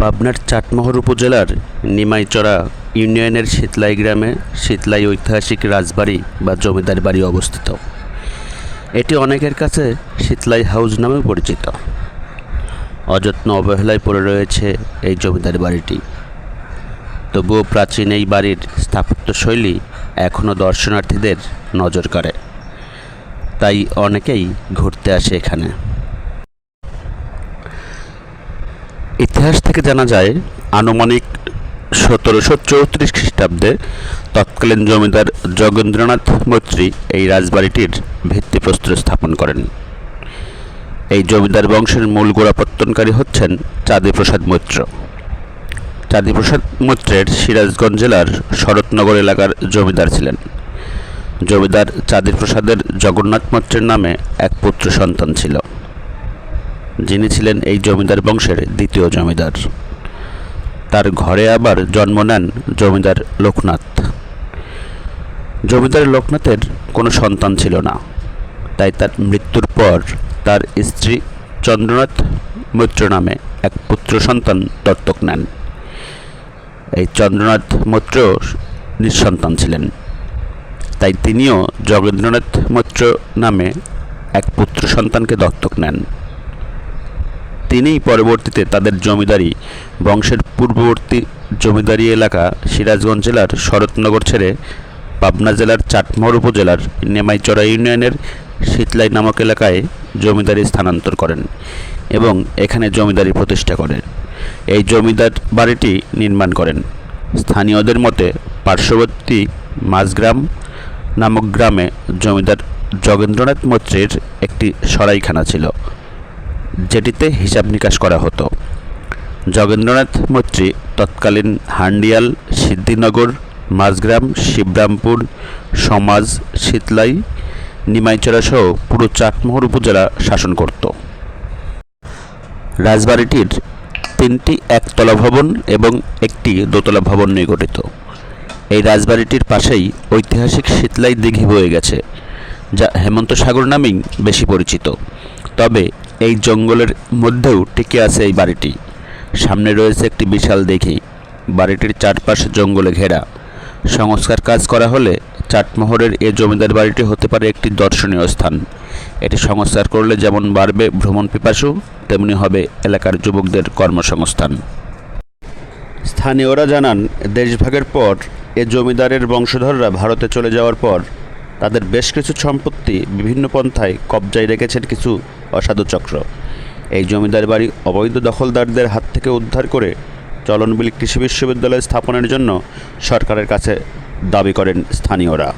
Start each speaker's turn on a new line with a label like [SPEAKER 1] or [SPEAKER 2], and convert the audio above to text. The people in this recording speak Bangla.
[SPEAKER 1] পাবনার চাটমোহর উপজেলার নিমাইচড়া ইউনিয়নের শীতলাই গ্রামে শীতলাই ঐতিহাসিক রাজবাড়ি বা জমিদার বাড়ি অবস্থিত। এটি অনেকের কাছে শীতলাই হাউস নামেও পরিচিত। অযত্ন অবহেলায় পড়ে রয়েছে এই জমিদার বাড়িটি। তবুও প্রাচীন এই বাড়ির স্থাপত্যশৈলী এখনও দর্শনার্থীদের নজর কাড়ে তাই অনেকেই ঘুরতে আসে এখানে। ইতিহাস থেকে জানা যায়, আনুমানিক সতেরোশো চৌত্রিশ খ্রিস্টাব্দে তৎকালীন জমিদার যোগেন্দ্রনাথ মৈত্রী এই রাজবাড়িটির ভিত্তিপ্রস্তর স্থাপন করেন। এই জমিদার বংশের মূল গোড়াপত্তনকারী হচ্ছেন চাঁদিপ্রসাদ মৈত্র। চাঁদিপ্রসাদ মৈত্রের সিরাজগঞ্জ জেলার শরৎনগর এলাকার জমিদার ছিলেন। জমিদার চাঁদিপ্রসাদের জগন্নাথ মৈত্রের নামে এক পুত্র সন্তান ছিল। যিনি ছিলেন এই জমিদার বংশের দ্বিতীয় জমিদার। তার ঘরে আবার জন্ম নেন জমিদার লোকনাথ। জমিদার লোকনাথের কোনো সন্তান ছিল না। তাই তার মৃত্যুর পর তার স্ত্রী চন্দ্রনাথ মৈত্র নামে এক পুত্র সন্তান দত্তক নেন। এই চন্দ্রনাথ মৈত্র নিঃসন্তান ছিলেন। তাই তিনিও যোগেন্দ্রনাথ মৈত্র নামে এক পুত্র সন্তানকে দত্তক নেন। তিনিই পরবর্তীতে তাদের জমিদারি, বংশের পূর্ববর্তী জমিদারি এলাকা সিরাজগঞ্জ জেলার শরৎনগর ছেড়ে পাবনা জেলার চাটমোহর উপজেলার নেমাইচড়া ইউনিয়নের শীতলাই নামক এলাকায় জমিদারি স্থানান্তর করেন এবং এখানে জমিদারি প্রতিষ্ঠা করেন। এই জমিদার বাড়িটি নির্মাণ করেন। স্থানীয়দের মতে, পার্শ্ববর্তী মাঝগ্রাম নামক গ্রামে জমিদার যোগেন্দ্রনাথ মৈত্রের একটি সরাইখানা ছিল। যেটিতে হিসাব নিকাশ করা হতো। যোগেন্দ্রনাথ মৈত্রী, তৎকালীন হান্ডিয়াল, সিদ্ধিনগর, মাঝগ্রাম, শিবরামপুর, সমাজ, শীতলাই, নিমাইচড়া সহ পুরো চাটমোহর উপজেলা শাসন করত। রাজবাড়িটির তিনটি একতলা ভবন এবং একটি দোতলা ভবন নিয়ে গঠিত। এই রাজবাড়িটির পাশেই ঐতিহাসিক শীতলাই দিঘি বয়ে গেছে, যা হেমন্ত সাগর নামেই বেশি পরিচিত। তবে এই জঙ্গলের মধ্যেও টিকে আছে এই বাড়িটি। সামনে রয়েছে একটি বিশাল দেখি। বাড়িটির চারপাশ জঙ্গলে ঘেরা। সংস্কার কাজ করা হলে চাটমোহরের এ জমিদার বাড়িটি হতে পারে একটি দর্শনীয় স্থান। এটি সংস্কার করলে যেমন বাড়বে ভ্রমণ পিপাসু, তেমনি হবে এলাকার যুবকদের কর্মসংস্থান। স্থানীয়রা জানান, দেশভাগের পর এ জমিদারের বংশধররা ভারতে চলে যাওয়ার পর তাদের বেশ কিছু সম্পত্তি বিভিন্ন পন্থায় কবজায় রেখেছেন কিছু অসাধু চক্র। এই জমিদার বাড়ি অবৈধ দখলদারদের হাত থেকে উদ্ধার করে চলনবিল কৃষি বিশ্ববিদ্যালয় স্থাপনের জন্য সরকারের কাছে দাবি করেন স্থানীয়রা।